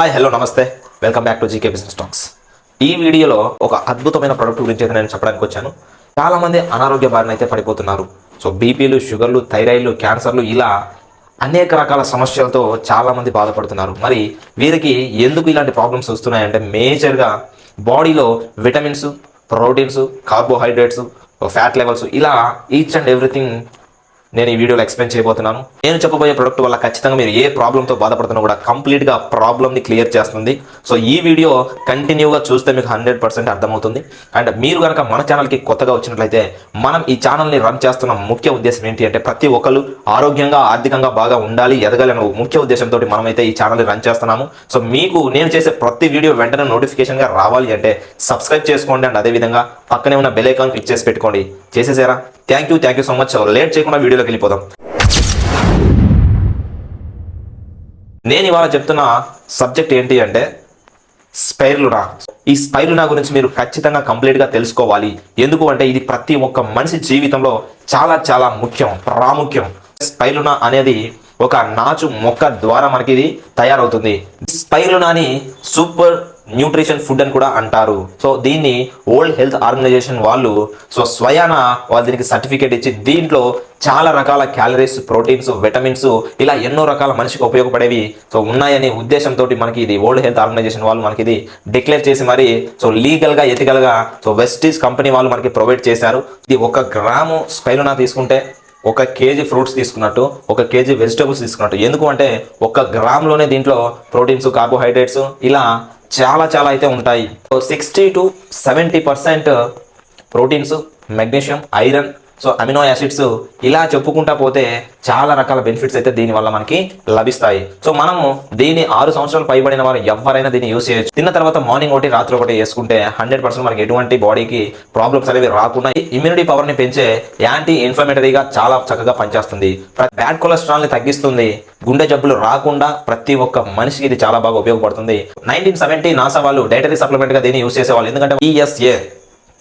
Hi hello namaste. Welcome back to GK business talks ఈ వీడియోలో ఒక అద్భుతమైన ప్రొడక్ట్ గురించి అయితే నేను చెప్పడానికి వచ్చాను. చాలామంది అనారోగ్య బారిన అయితే పడిపోతున్నారు. సో బీపీలు షుగర్లు థైరాయిడ్లు క్యాన్సర్లు ఇలా అనేక రకాల సమస్యలతో చాలామంది బాధపడుతున్నారు. మరి వీరికి ఎందుకు ఇలాంటి ప్రాబ్లమ్స్ వస్తున్నాయంటే మేజర్గా బాడీలో vitamins proteins carbohydrates fat levels ఇలా ఈచ్ అండ్ ఎవ్రీథింగ్ నేను ఈ వీడియోలో ఎక్స్ప్లెయిన్ చేయబోతున్నాను. నేను చెప్పబోయే ప్రొడక్ట్ వల్ల ఖచ్చితంగా మీరు ఏ ప్రాబ్లంతో బాధపడుతున్నా కూడా కంప్లీట్గా ప్రాబ్లమ్ని క్లియర్ చేస్తుంది. సో ఈ వీడియో కంటిన్యూగా చూస్తే మీకు హండ్రెడ్ పర్సెంట్ అర్థమవుతుంది. అండ్ మీరు కనుక మన ఛానల్కి కొత్తగా వచ్చినట్లయితే మనం ఈ ఛానల్ని రన్ చేస్తున్న ముఖ్య ఉద్దేశం ఏంటి అంటే ప్రతి ఒక్కరు ఆరోగ్యంగా ఆర్థికంగా బాగా ఉండాలి ఎదగాలి అనే ముఖ్య ఉద్దేశంతో మనమైతే ఈ ఛానల్ని రన్ చేస్తున్నాము. సో మీకు నేను చేసే ప్రతి వీడియో వెంటనే నోటిఫికేషన్గా రావాలి అంటే సబ్స్క్రైబ్ చేసుకోండి. అండ్ అదేవిధంగా పక్కనే ఉన్న బెల్ ఐకాన్ క్లిక్ చేసి పెట్టుకోండి. చేసేసారా? Thank you thank you so much late చేయకుండా వీడియో వీడియోలోకి వెళ్ళిపోదాం నేను ఇవాళ చెప్తున్న సబ్జెక్ట్ ఏంటి అంటే స్పైరులునా ఈ స్పైర్లునా గురించి మీరు ఖచ్చితంగా కంప్లీట్గా తెలుసుకోవాలి. ఎందుకు అంటే ఇది ప్రతి ఒక్క మనిషి జీవితంలో చాలా చాలా ముఖ్యం ప్రాముఖ్యం. స్పైర్లునా అనేది ఒక నాచు మొక్క ద్వారా మనకి ఇది తయారవుతుంది. స్పైరునాని సూపర్ న్యూట్రిషన్ ఫుడ్ అని కూడా అంటారు. సో దీన్ని వరల్డ్ హెల్త్ ఆర్గనైజేషన్ వాళ్ళు సో స్వయాన వాళ్ళు దీనికి సర్టిఫికేట్ ఇచ్చి దీంట్లో చాలా రకాల క్యాలరీస్ ప్రోటీన్స్ విటమిన్స్ ఇలా ఎన్నో రకాల మనిషికి ఉపయోగపడేవి. సో ఉన్నాయనే ఉద్దేశంతో మనకి ఇది వరల్డ్ హెల్త్ ఆర్గనైజేషన్ వాళ్ళు మనకి ఇది డిక్లేర్ చేసి మరి సో లీగల్గా ఎథికల్గా సో వెస్టీస్ కంపెనీ వాళ్ళు మనకి ప్రొవైడ్ చేశారు. ఇది ఒక గ్రాము స్పైలునా తీసుకుంటే ఒక కేజీ ఫ్రూట్స్ తీసుకున్నట్టు ఒక కేజీ వెజిటబుల్స్ తీసుకున్నట్టు. ఎందుకు అంటే ఒక గ్రామ్లోనే దీంట్లో ప్రోటీన్స్ కార్బోహైడ్రేట్స్ ఇలా చాలా చాలా అయితే ఉంటాయి. Sixty to seventy percent proteins magnesium iron so amino acids ఇలా చెప్పుకుంటా పోతే చాలా రకాల బెనిఫిట్స్ అయితే దీని వల్ల మనకి లభిస్తాయి. సో మనము దీని ఆరు సంవత్సరాలు పైబడిన వారు ఎవరైనా దీన్ని యూస్ చేయొచ్చు. తిన్న తర్వాత మార్నింగ్ ఒకటి రాత్రి ఒకటి వేసుకుంటే హండ్రెడ్ పర్సెంట్ మనకి ఎటువంటి బాడీకి ప్రాబ్లమ్స్ అనేవి రాకుండా ఇమ్యూనిటీ పవర్ని పెంచే యాంటీ ఇన్ఫ్లమేటరీగా చాలా చక్కగా పనిచేస్తుంది. బ్యాడ్ కొలెస్ట్రాల్ని తగ్గిస్తుంది. గుండె జబ్బులు రాకుండా ప్రతి ఒక్క మనిషికి ఇది చాలా బాగా ఉపయోగపడుతుంది. నైన్టీన్ సెవెంటీ నాసా వాళ్ళు డైటరీ సప్లిమెంట్గా దీన్ని యూస్ చేసేవాళ్ళు. ఎందుకంటే ఈఎస్ఏ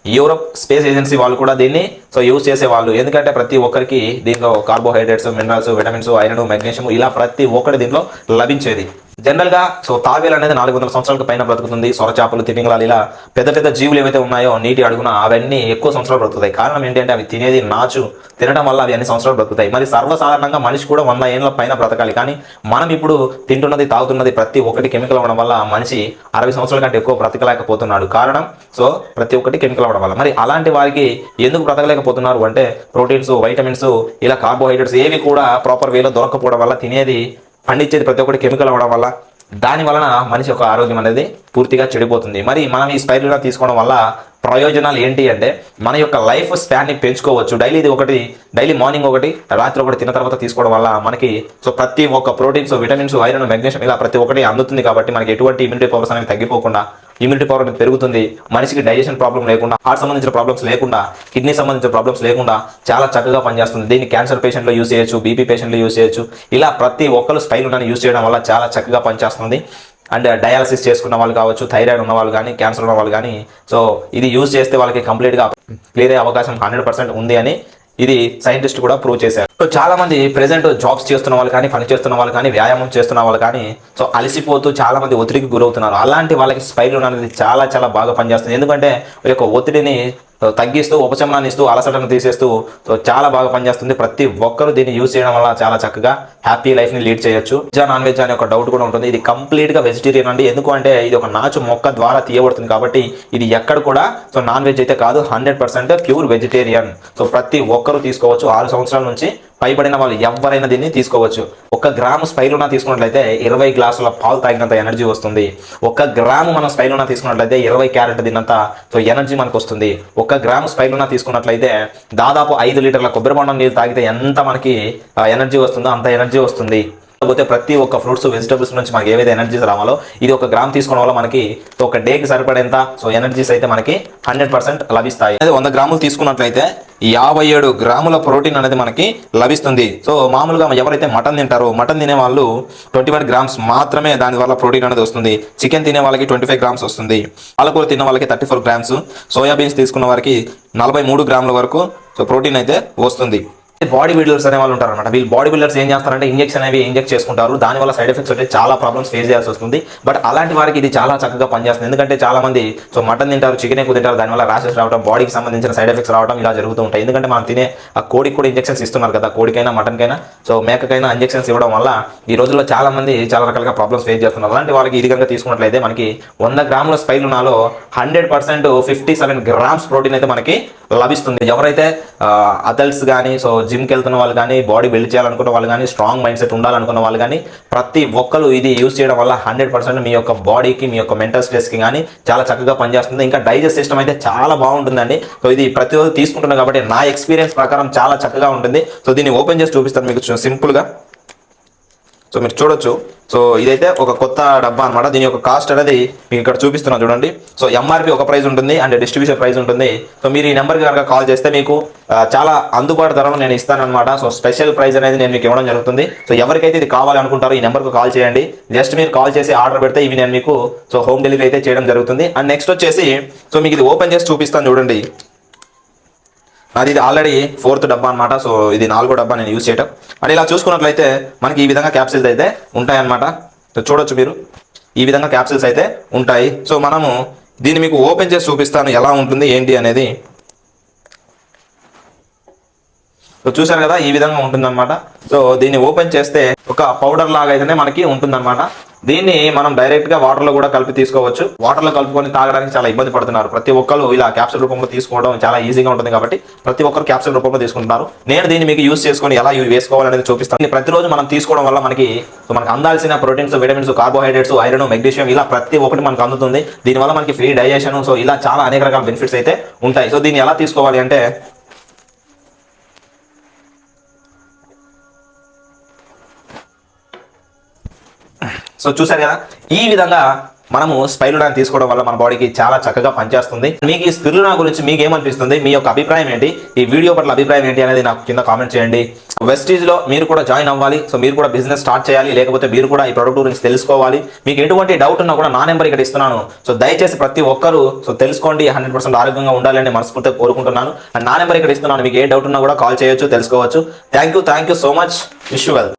యూరోప్ స్పేస్ ఏజెన్సీ వాళ్ళు కూడా దీన్ని సో యూజ్ చేసేవాళ్ళు. ఎందుకంటే ప్రతి ఒక్కరికి దీంట్లో carbohydrates minerals vitamins iron magnesium ఇలా ప్రతి ఒక్కటి దీంట్లో లభించేది. జనరల్గా సో తావేలు అనేది నాలుగు వందల సంవత్సరాలకు పైన బ్రతుకుతుంది. సొరచాపలు తిమింగళాలు ఇలా పెద్ద పెద్ద జీవులు ఏవైతే ఉన్నాయో నీటి అడుగున అవన్నీ ఎక్కువ సంవత్సరాలు బ్రతుకుతాయి. కారణం ఏంటంటే అవి తినేది నాచు. తినడం వల్ల అవి అన్ని సంవత్సరాలు బ్రతుకుతాయి. మరి సర్వసాధారణంగా మనిషి కూడా వంద ఏళ్ళ పైన బ్రతకాలి. కానీ మనం ఇప్పుడు తింటున్నది తాగుతున్నది ప్రతి ఒక్కటి కెమికల్ అవ్వడం వల్ల మనిషి అరవై సంవత్సరాల కంటే ఎక్కువ బ్రతకలేకపోతున్నాడు. కారణం సో ప్రతి ఒక్కటి కెమికల్ అవ్వడం వల్ల. మరి అలాంటి వారికి ఎందుకు బ్రతకలేకపోతున్నారు? అంటే ప్రోటీన్స్ వైటమిన్స్ ఇలా కార్బోహైడ్రేట్స్ ఏవి కూడా ప్రాపర్ వేలో దొరకపోవడం వల్ల తినేది పండించేది ప్రతి ఒక్కటి కెమికల్ అవ్వడం వల్ల దాని వలన మనిషి యొక్క ఆరోగ్యం అనేది పూర్తిగా చెడిపోతుంది. మరి మనం ఈ స్పైరుగా తీసుకోవడం వల్ల ప్రయోజనాలు ఏంటి అంటే మన యొక్క లైఫ్ స్పాన్ని పెంచుకోవచ్చు. డైలీ ఇది ఒకటి డైలీ మార్నింగ్ ఒకటి రాత్రి ఒకటి తిన్న తర్వాత తీసుకోవడం వల్ల మనకి సో ప్రతి ఒక్క ప్రోటీన్స్ విటమిన్స్ ఐరన్ మెగ్నీషియం ఇలా ప్రతి ఒక్కటి అందుతుంది కాబట్టి మనకి ఎటువంటి ఇమ్యూనిటీ పవర్స్ అనేవి తగ్గిపోకుండా ఇమ్యూనిటీ పవర్ అనేది పెరుగుతుంది. మనిషికి డైజెషన్ ప్రాబ్లం లేకుండా హార్ట్ సంబంధించిన ప్రాబ్లమ్స్ లేకుండా కిడ్నీ సంబంధించిన ప్రాబ్లమ్స్ లేకుండా చాలా చక్కగా పనిచేస్తుంది. దీన్ని క్యాన్సర్ పేషెంట్లో యూస్ చేయొచ్చు బీపీ పేషెంట్లో యూస్ చేయొచ్చు. ఇలా ప్రతి ఒక్కరు స్పైన్ ఉండని యూస్ చేయడం వల్ల చాలా చక్కగా పనిచేస్తుంది. అండ్ డయాలసిస్ చేసుకున్న వాళ్ళు కావచ్చు థైరాయిడ్ ఉన్న వాళ్ళు కానీ క్యాన్సర్ ఉన్న వాళ్ళు కానీ సో ఇది యూజ్ చేస్తే వాళ్ళకి కంప్లీట్గా క్లియర్ అయ్యే అవకాశం హండ్రెడ్ పర్సెంట్ ఉంది అని ఇది సైంటిస్ట్ కూడా ప్రూవ్ చేశారు. సో చాలా మంది ప్రెసెంట్ జాబ్స్ చేస్తున్న వాళ్ళు కానీ పని చేస్తున్న వాళ్ళు కానీ వ్యాయామం చేస్తున్న వాళ్ళు కానీ సో అలసిపోతూ చాలా మంది ఒత్తిడికి గురవుతున్నారు. అలాంటి వాళ్ళకి స్పైరల్ అనేది చాలా చాలా బాగా పనిచేస్తుంది. ఎందుకంటే ఈ యొక్క ఒత్తిడిని తగ్గిస్తూ ఉపశమనాన్ని ఇస్తూ అలసటను తీసేస్తూ చాలా బాగా పనిచేస్తుంది. ప్రతి ఒక్కరు దీన్ని యూజ్ చేయడం వల్ల చాలా చక్కగా హ్యాపీ లైఫ్ని లీడ్ చేయొచ్చు. వెజ్ నాన్ వెజ్ అనే ఒక డౌట్ కూడా ఉంటుంది. ఇది కంప్లీట్గా వెజిటేరియన్ అండి. ఎందుకు అంటే ఇది ఒక నాచు మొక్క ద్వారా తీయబడుతుంది కాబట్టి ఇది ఎక్కడ కూడా సో నాన్ వెజ్ అయితే కాదు hundred percent pure vegetarian so ప్రతి ఒక్కరు తీసుకోవచ్చు. ఆరు సంవత్సరాల నుంచి పైబడిన వాళ్ళు ఎవరైనా దీన్ని తీసుకోవచ్చు. ఒక గ్రాము స్పైలునా తీసుకున్నట్లయితే ఇరవై గ్లాసుల పాలు తాగినంత ఎనర్జీ వస్తుంది. ఒక గ్రాము మనం స్పైలునా తీసుకున్నట్లయితే ఇరవై క్యారెట్ తిన్నంత సో ఎనర్జీ మనకు వస్తుంది. ఒక గ్రాము స్పైలునా తీసుకున్నట్లయితే దాదాపు ఐదు లీటర్ల కొబ్బరి బొండం నీళ్ళు తాగితే ఎంత మనకి ఎనర్జీ వస్తుందో అంత ఎనర్జీ వస్తుంది. కాకపోతే ప్రతి ఒక్క ఫ్రూట్స్ వెజిటబుల్స్ నుంచి మనకి ఏవైతే ఎనర్జీస్ రావాలో ఇది ఒక గ్రామ్ తీసుకోవడం వల్ల మనకి ఒక డేకి సరిపడేంత. సో ఎనర్జీస్ అయితే మనకి హండ్రెడ్ పర్సెంట్ లభిస్తాయి. అదే వంద గ్రాములు తీసుకున్నట్లయితే యాభై ఏడు గ్రాముల ప్రోటీన్ అనేది మనకి లభిస్తుంది. సో మామూలుగా ఎవరైతే మటన్ తింటారో మటన్ తినే వాళ్ళు ట్వంటీ వన్ గ్రామ్స్ మాత్రమే దాని వల్ల ప్రోటీన్ అనేది వస్తుంది. చికెన్ తినే వాళ్ళకి ట్వంటీ ఫైవ్ గ్రామ్స్ వస్తుంది. పాలకూర తిన్న వాళ్ళకి థర్టీ ఫోర్ గ్రామ్స్. సోయాబీన్స్ తీసుకున్న వారికి నలభై మూడు గ్రాముల వరకు సో ప్రోటీన్ అయితే వస్తుంది. బాడీ బిల్డర్స్ అనే వాళ్ళు ఉంటారు అనమాట వీళ్ళు బాడీ బిల్డర్స్ ఏం చేస్తారంటే ఇంజెక్షన్ అనేవి ఇంజెక్ట్ చేసుకుంటారు. దానివల్ల సైడ్ ఎఫెక్ట్స్ వచ్చి చాలా ప్రాబ్లమ్స్ ఫేస్ చేయాల్సి వస్తుంది. బట్ అలాంటి వారికి ఇది చాలా చక్కగా పనిచేస్తుంది. ఎందుకంటే చాలా మంది సో మటన్ తింటారు చికెన్ ఎక్కువ తింటారు దానివల్ల ర్యాషెస్ రావడం బాడీకి సంబంధించిన సైడ్ ఎఫెక్ట్స్ రావడం ఇలా జరుగుతూ ఉంటాయి. ఎందుకంటే మనం తినే ఆ కోడికి కూడా ఇంజెక్షన్స్ ఇస్తున్నారు కదా కోడికైనా మటన్కైనా. సో మేకకైనా ఇంజెక్షన్స్ ఇవ్వడం వల్ల ఈ రోజుల్లో చాలా మంది చాలా రకాలుగా ప్రాబ్లమ్స్ ఫేస్ చేస్తున్నారు. అలాంటి వాళ్ళకి ఇది కనుక తీసుకున్నట్లయితే మనకి వంద గ్రాముల ఉన్నాలో hundred percent fifty seven grams protein అయితే మనకి లభిస్తుంది. ఎవరైతే అదల్ట్స్ కానీ సో జిమ్కి వెళ్తున్న వాళ్ళు కానీ బాడీ బిల్డ్ చేయాలనుకున్న వాళ్ళు కానీ స్ట్రాంగ్ మైండ్ సెట్ ఉండాలనుకున్న వాళ్ళు కానీ ప్రతి ఒక్కరు ఇది యూస్ చేయడం వల్ల హండ్రెడ్ పర్సెంట్ మీ యొక్క బాడీకి మీ యొక్క మెంటల్ స్ట్రెస్కి కానీ చాలా చక్కగా పనిచేస్తుంది. ఇంకా డైజెస్ట్ సిస్టమ్ అయితే చాలా బాగుంటుందండి. సో ఇది ప్రతి రోజు తీసుకుంటున్నాను కాబట్టి నా ఎక్స్పీరియన్స్ ప్రకారం చాలా చక్కగా ఉంటుంది. సో దీన్ని ఓపెన్ చేసి చూపిస్తాను మీకు సింపుల్గా. సో మీరు చూడొచ్చు. సో ఇదైతే ఒక కొత్త డబ్బా అన్నమాట. దీని యొక్క కాస్ట్ అనేది మీకు ఇక్కడ చూపిస్తున్నాను చూడండి. సో ఎంఆర్పి ఒక ప్రైస్ ఉంటుంది అండ్ డిస్ట్రిబ్యూషన్ ప్రైస్ ఉంటుంది. సో మీరు ఈ నెంబర్కి కనుక కాల్ చేస్తే మీకు చాలా అందుబాటు ధరను నేను ఇస్తానమాట సో స్పెషల్ ప్రైస్ అనేది నేను మీకు ఇవ్వడం జరుగుతుంది. సో ఎవరికైతే ఇది కావాలనుకుంటారో ఈ నెంబర్కు కాల్ చేయండి. జస్ట్ మీరు కాల్ చేసి ఆర్డర్ పెడితే ఇవి నేను మీకు సో హోమ్ డెలివరీ అయితే చేయడం జరుగుతుంది. అండ్ నెక్స్ట్ వచ్చేసి సో మీకు ఇది ఓపెన్ చేసి చూపిస్తాను చూడండి. అది ఇది ఆల్రెడీ ఫోర్త్ డబ్బా అన్నమాట. సో ఇది నాలుగో డబ్బా నేను యూజ్ చేయటం. అండ్ ఇలా చూసుకున్నట్లయితే మనకి ఈ విధంగా క్యాప్సిల్స్ అయితే ఉంటాయన్నమాట. చూడొచ్చు మీరు. ఈ విధంగా క్యాప్సిల్స్ అయితే ఉంటాయి. సో మనము దీన్ని మీకు ఓపెన్ చేసి చూపిస్తాను ఎలా ఉంటుంది ఏంటి అనేది సో చూసారు కదా ఈ విధంగా ఉంటుందన్నమాట. సో దీన్ని ఓపెన్ చేస్తే ఒక పౌడర్ లాగా అయితేనే మనకి ఉంటుందన్నమాట. దీన్ని మనం డైరెక్ట్గా వాటర్లో కూడా కలిపి తీసుకోవచ్చు. వాటర్లో కలుపుకొని తాగడానికి చాలా ఇబ్బంది పడుతున్నారు. ప్రతి ఒక్కరు ఇలా క్యాప్సూల్ రూపంలో తీసుకోవడం చాలా ఈజీగా ఉంటుంది కాబట్టి ప్రతి ఒక్కరు క్యాప్సూల్ రూపంలో తీసుకుంటున్నారు. నేను దీన్ని మీకు యూస్ చేసుకొని ఎలా వేసుకోవాలనేది చూపిస్తాను. ప్రతి ప్రతిరోజు మనం తీసుకోవడం వల్ల మనకి మనకు అందాల్సిన proteins vitamins carbohydrates iron magnesium ఇలా ప్రతి ఒక్కటి మనకు అందుతుంది. దీనివల్ల మనకి ఫ్రీ డైజెషన్ సో ఇలా చాలా అనేక రకాల బెనిఫిట్స్ అయితే ఉంటాయి. సో దీన్ని ఎలా తీసుకోవాలి అంటే సో చూసారు కదా ఈ విధంగా మనము స్పైరుడాన్ తీసుకోవడం వల్ల మన బాడీకి చాలా చక్కగా పనిచేస్తుంది. మీకు ఈ స్పిరునా గురించి మీకు ఏమనిపిస్తుంది మీ యొక్క అభిప్రాయం ఏంటి? ఈ వీడియో పట్ల అభిప్రాయం ఏంటి అనేది నాకు కింద కామెంట్ చేయండి. వెస్టీజ్లో మీరు కూడా జాయిన్ అవ్వాలి. సో మీరు కూడా బిజినెస్ స్టార్ట్ చేయాలి. లేకపోతే మీరు కూడా ఈ ప్రొడక్ట్ గురించి తెలుసుకోవాలి. మీకు ఎటువంటి డౌట్ ఉన్నా కూడా నా నెంబర్ ఇక్కడ ఇస్తున్నాను. సో దయచేసి ప్రతి ఒక్కరు సో తెలుసుకోండి. హండ్రెడ్ పర్సెంట్ ఆరోగ్యంగా ఉండాలని మనస్ఫూర్తిగా కోరుకుంటున్నాను. అండ్ నా నెంబర్ ఇక్కడ ఇస్తున్నాను. మీకు ఏ డౌట్ ఉన్నా కూడా కాల్ చేయొచ్చు తెలుసుకోవచ్చు. Thank you thank you so much wish well